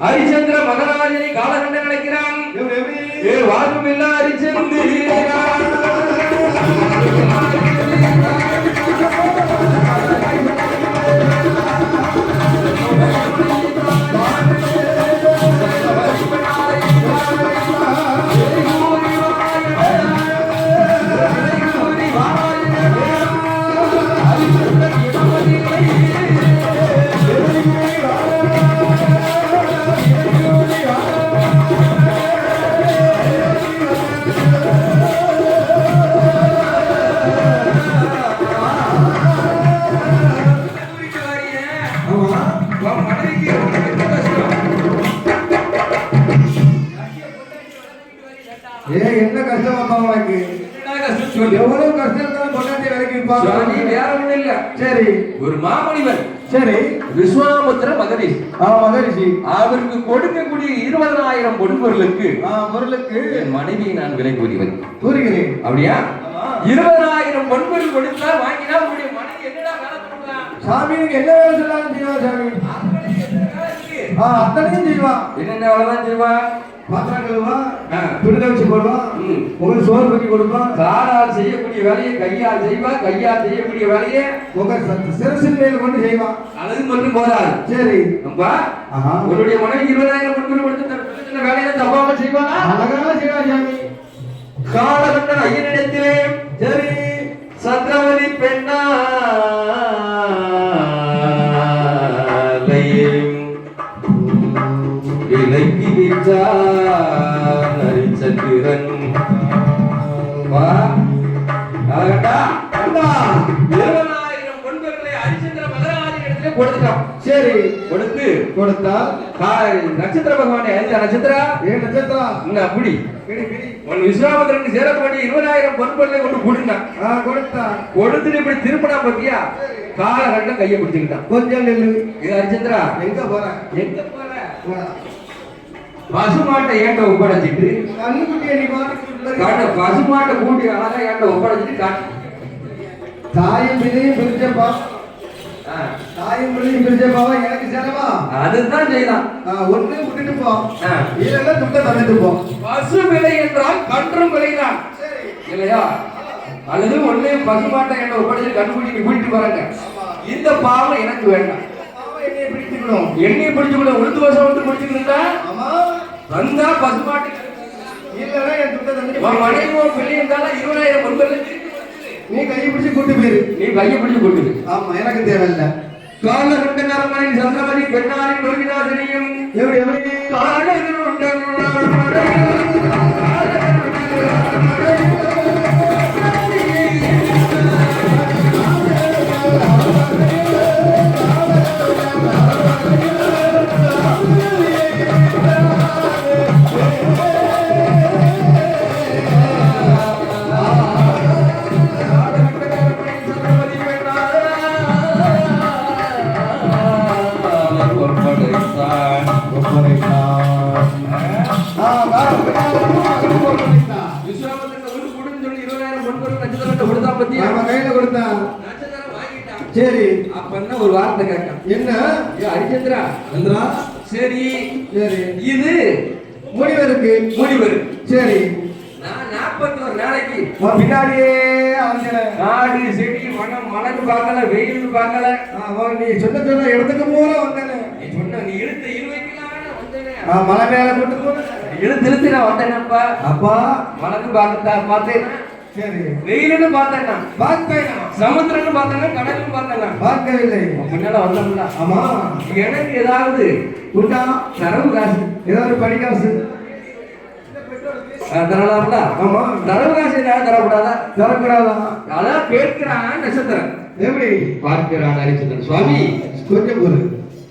ஹரிச்சந்திர மகராஜனை காலகண்ட நினைக்கிறான் எப்படி, எப்படி? ஏ வாக்குமில்ல ஹரிச்சந்திரா என்ன கஷ்டம் அப்பா உனக்கு எவ்வளவு கஷ்டம் இருந்தாலும் பொண்டாட்டி விலைக்கு விற்பாங்க சரி. ஒரு மாமணிவன். சரி. விஸ்வாமுத்திர மகரிஷ். ஆ மகரிஷி. அவருக்கு கொடுக்கக்கூடிய இருபதனாயிரம் பொன்பொருளுக்கு ஆ பொருளுக்கு. என் மனைவியை நான் விலை கூறியவன் கூறுகிறேன். அப்படியா? ஆமா. இருபதனாயிரம் பொன்பொருள் கொடுத்தா வாங்கினா உங்களுடைய மனைவி என்னடா வேலை சாமி என்ன வேலை சொன்னாலும் செய்வா சாமி. வேலை அத்தனையும் செய்வா. என்னென்ன வேலைதான் செய்வா? பாத்திரம் கழுவா ஆ. துணி வச்சு போடுவா ம். உங்களுக்கு சோறு பண்ணி கொடுப்பா காலால் செய்யக்கூடிய வேலையை கையால் செய்வா கையால் செய்யக்கூடிய வேலையை உங்க ச- சிரசின் மேல் கொண்டு செய்வா அழகு மட்டும் போதாது சரி அப்பா. உன்னுடைய மனைவி இருபதாயிரம் வா அழகா. அண்ணா. இருபதாயிரம் பொன்பொருளை ஹரிச்சந்திர மகராஜனிடத்திலே கொடுத்துட்டான் சரி கொடுத்து கொடுத்தா நட்சத்திர பகவானை அறிந்த நட்சத்திரா? ஏ நட்சத்திரம் இந்த அப்படி. பிடி பிடி. உன் விஸ்வாமத்திரனுக்கு சேரக்கூடிய இருபதாயிரம் பொன்பொருளை கொண்டு கொடுத்தான். கொடுத்தா கொடுத்துட்டு இப்படி திருப்பினா பத்தியா? காலகட்டம் கையை பிடிச்சுக்கிட்டான். கொஞ்சம் இது ஹரிச்சந்திரா. எங்க போற? எங்க போற? பசுமாட்டை ஏண்ட ஒப்படைச்சிட்டு? காட்ட பசுமாட்டை கூட்டி அழகா ஏண்ட ஒப்படைச்சிட்டு காட்டு தாயும் பிள்ளையும் பிரிச்சப்பா ஆ, தாயும் பிள்ளையும் பிரிச்சப்பாவா எனக்கு சேரமா அதுதான் செய்யலாம் ஒண்ணு விட்டுட்டு போ. இல்லைன்னா துட்ட தந்துட்டு போ. பசு விலை என்றால் கன்றும் விலைதான். இல்லையா? அல்லது ஒண்ணே பசுமாட்டை ஏண்ட ஒப்படைச்சு கண்டுபிடி நீ கூட்டிட்டு வராங்க இந்த பாவம் எனக்கு வேண்டாம். என்னைய பிடிச்சுக்கணும் எண்ணெய் பிடிச்சுக்கொள்ள உளுந்து வசம் வந்து பிடிச்சுக்கிட்டா ஆமா. வந்தா பசுமாட்டு இல்லைன்னா என் துட்ட தந்துட்டு உன் போ. மனைவியோ பிள்ளை இருந்தாலும் இருபதாயிரம் பொருட்கள் நீ கையை பிடிச்சு கூட்டு போயிரு. நீ கையை பிடிச்சு கொடுக்குது ஆமா எனக்கு தேவையில்ல. காலகண்ட நரமணி சந்திரமணி பெண்ணாரின் நோக்கினாசினியும் எப்படி எப்படி சரி ஒரு வார்த்தை கேட்டான் என்ன? ஏ ஹரிச்சந்திரா சந்திரா? சரி. சரி. இது முடிவருக்கு முடிவு சரி. நான் நாற்பத்தி ஒரு நாளைக்கு பின்னாடியே. காடு செடி மனம் மணக்கு பார்க்கல வெயில் பார்க்கல. நீ சொன்ன சொன்ன இடத்துக்கு போல வந்தேனே. நீ சொன்ன நீ இருவைக்கெல்லாம் வந்தேனே. ஆ, மலை மேல கூட்டு போன இழுத்து இழுத்து நான் வந்தேனப்பா அப்பா. மணக்கு பார்த்தா பார்த்தேன். சரி. வெயிலுன்னு பார்த்தேன் நான். பார்த்தேன்? சமுத்திரம்னு பார்த்தேன்னா கடலும் பார்த்தேன்? நான் பார்க்கவில்லை முன்னால வந்தோம்ல ஆமா. எனக்கு ஏதாவது உண்டா? தரவு காசு. ஏதாவது படிக்காசு அஹ், தரலாம்ல? ஆமா. தரவு காசு ஏதாவது தரக்கூடாதா? தரக்கூடாதா? அதான் கேட்கிறான் நட்சத்திரம் எப்படி? பார்க்கிறான் ஹரிச்சந்திரன் சுவாமி கொஞ்சம் ஒரு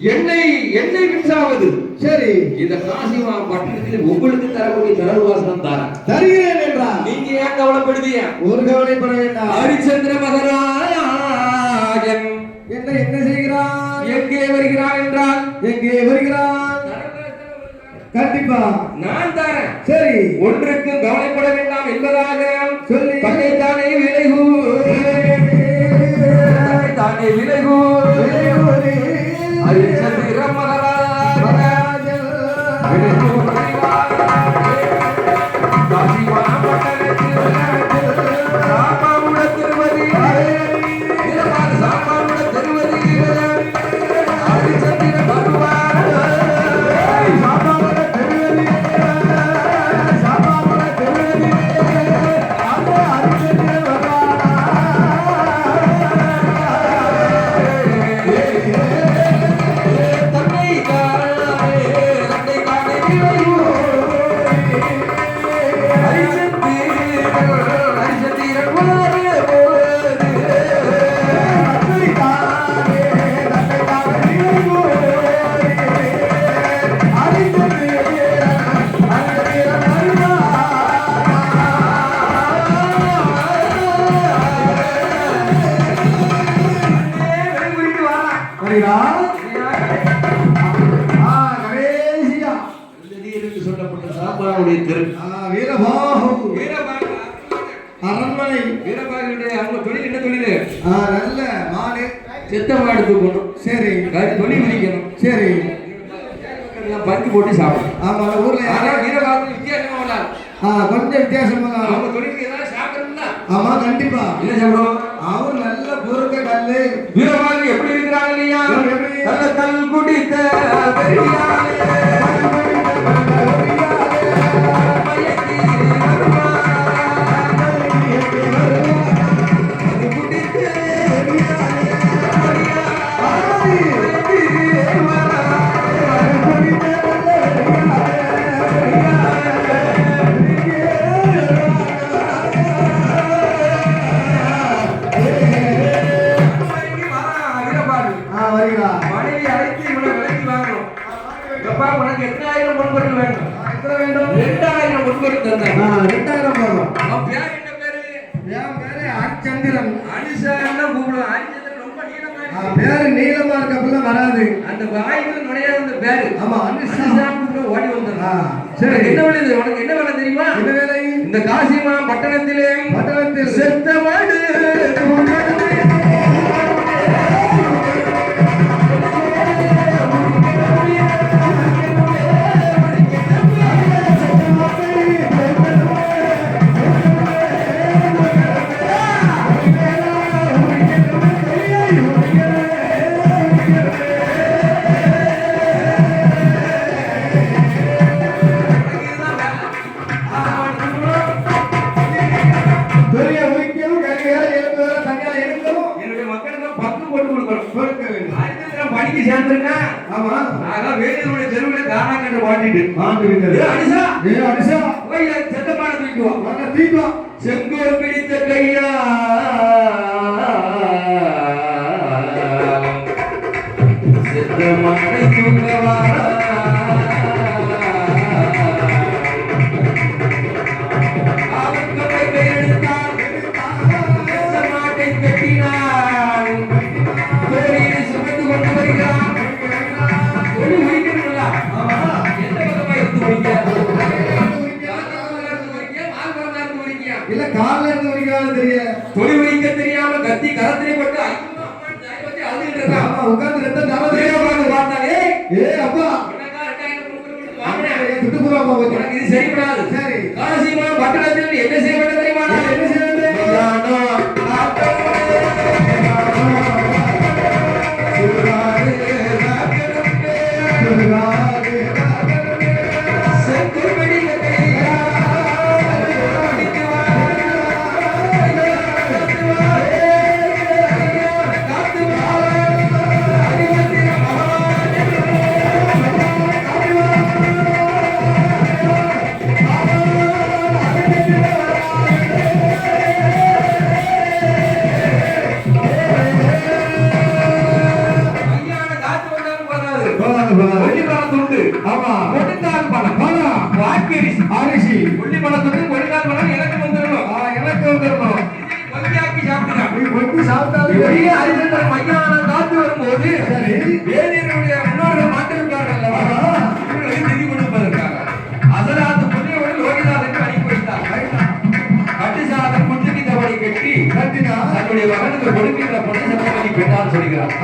எண்ணெய் எண்ணெய் மின்சாவது சரி. இந்த காசிமா பட்டணத்தில் உங்களுக்கு தரக்கூடிய தரவு வாசனம் தாரேன். தருகிறேன் என்றா நீங்க ஏன் கவலைப்படுதீங்க? ஒரு கவலைப்பட வேண்டாம். ஹரிச்சந்திர மகராஜன். என்ன என்ன செய்கிறான் எங்கே வருகிறான் என்றால்? எங்கே வருகிறான் கண்டிப்பா. நான் தாரேன். சரி. ஒன்றுக்கு கவலைப்பட வேண்டாம் என்பதாக. சொல்லி. தன்னைத்தானே விலகு சொல்லப்பட்ட சாப்பாடுடைய திரு. வீரபாகு. வீரபாகு. அரண்மனை. வீரபாகுடைய அவங்க தொழில் என்ன தொழில்? ஆ, நல்ல மாடு. செத்த மாடு தூக்கணும் சரி. தொழில் விதிக்கணும் சரி. பருத்தி போட்டு சாப்பிடணும். ஆமா ஊர்ல ஆனா யாரா- வீரபாகு வித்தியாசமா கொஞ்சம் வித்தியாசமா. அவங்க தொழிலுக்கு ஏதாவது சாப்பிடணும்னா? ஆமா கண்டிப்பா. என்ன சாப்பிடுவோம் அவர் நல்ல பொருட்க கல்லு. வீரபாகு எப்படி இருக்கிறாங்க இல்லையா? நல்ல கல் குடித்த உனக்கு எட்டாயிரம் பொன்பொருள் வேணும் எத்தனை வேண்டும்? ரெண்டாயிரம் பொன்பொருள் தந்தாங்க ஆ, ரெண்டாயிரம் போதும் அவன் பேர் என்ன பேரு? என் பேரு அச்சந்திரன் அனிசான்னு கூப்பிடுவான்? அனிசந்திரன் ரொம்ப நீளமா. பேரு நீளமா இருக்கப்பெல்லாம் வராது. அந்த வாய்க்குள்ள நுழையாத அந்த பேரு. ஆமா அனுஷா அனிசான்னு கூப்பிட்டு ஓடி வந்தான் ஆ, சரி. என்ன வேலை? உனக்கு என்ன வேலை தெரியுமா? என்ன வேலை? இந்த காசிமா பட்டணத்திலே பட்டணத்தில். செத்த மாடு. படிக்க சேர்ந்திருக்கா? ஆமா. ஆக வேலூருடைய தெருவில் காணாங்கன்னு பாட்டிட்டு மாண்டு விட்டது ஏ அனிசா ஏ அனுஷா போய் செத்தமான தூக்கிவா வர தீபா செங்கோல் பிடித்த கையா? கால்ல இருந்து வரைக்கும் வைக்க தெரியாம கத்தி கரத்திலே போட்டு பத்தி உட்கார்ந்து ரத்தம் உட்கார்ந்து ஏ அப்பா இது சரிப்படாது. சரி. காசிமா பட்டணத்தில் என்ன செய்ய பெரிய அறிஞர் மையானம் காத்து வரும்போது வேதியனுடைய முன்னோர்கள் மாட்டிருக்கார்கள் அல்லவா இவர்களுக்கு நிதி கொடுப்பதற்காக. கட்டி கட்டினா? தன்னுடைய மகனுக்கு கொடுக்கின்ற பொண்ணை சட்டமணி பெண்ணால் சொல்கிறார்.